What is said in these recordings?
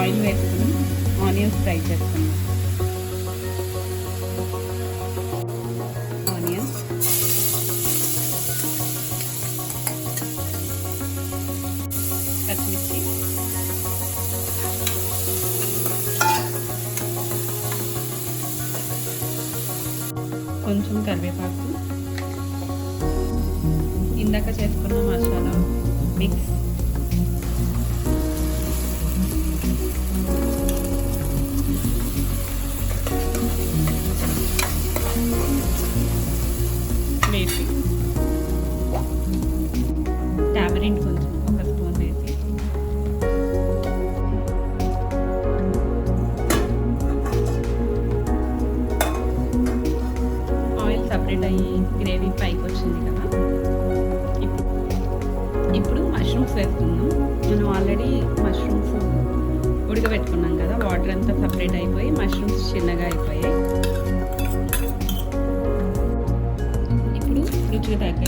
Oil వేసుకుని onions fry చేసుకున్నాం onions. పచ్చిమిర్చి కొంచెం కరివేపాకు. ఇందాక చేసుకున్న మసాలా మిక్స్. టామరింట్ కొంచెం ఒక స్పూన్ వేసి ఆయిల్ సపరేట్ అయ్యి గ్రేవీ పైకి వచ్చింది కదా. ఇప్పుడు ఇప్పుడు మష్రూమ్స్ వేసుకుందాం. మనం ఆల్రెడీ మష్రూమ్స్ ఉడకబెట్టుకున్నాం కదా. వాటర్ అంతా సపరేట్ అయిపోయి మష్రూమ్స్ చిన్నగా అయిపోయాయి. ఇప్పుడు రుచికి తగ్గ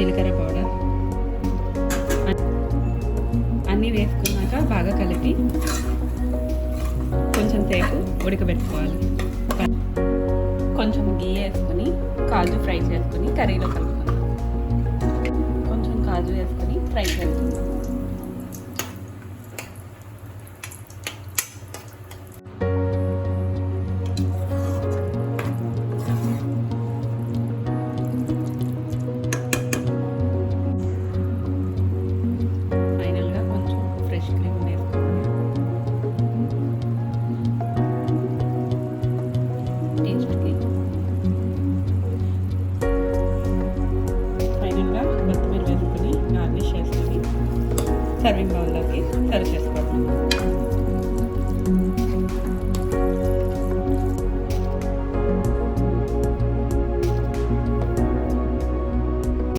జీలకర్ర పౌడర్. అన్నీ వేసుకున్నాక బాగా కలిపి కొంచెం సేపు ఉడకబెట్టుకోవాలి. కొంచెం గీ వేసుకొని కాజు ఫ్రై చేసుకొని కర్రీలో కలుపుకుందాం. కొంచెం కాజు వేసుకొని ఫ్రై చేసుకుందాం. టేస్ట్కి ఫైనల్గా కొత్తిమీర వేసుకొని గార్నిష్ చేసుకొని సర్వింగ్ బౌల్లోకి సర్వ్ చేసుకోవాలి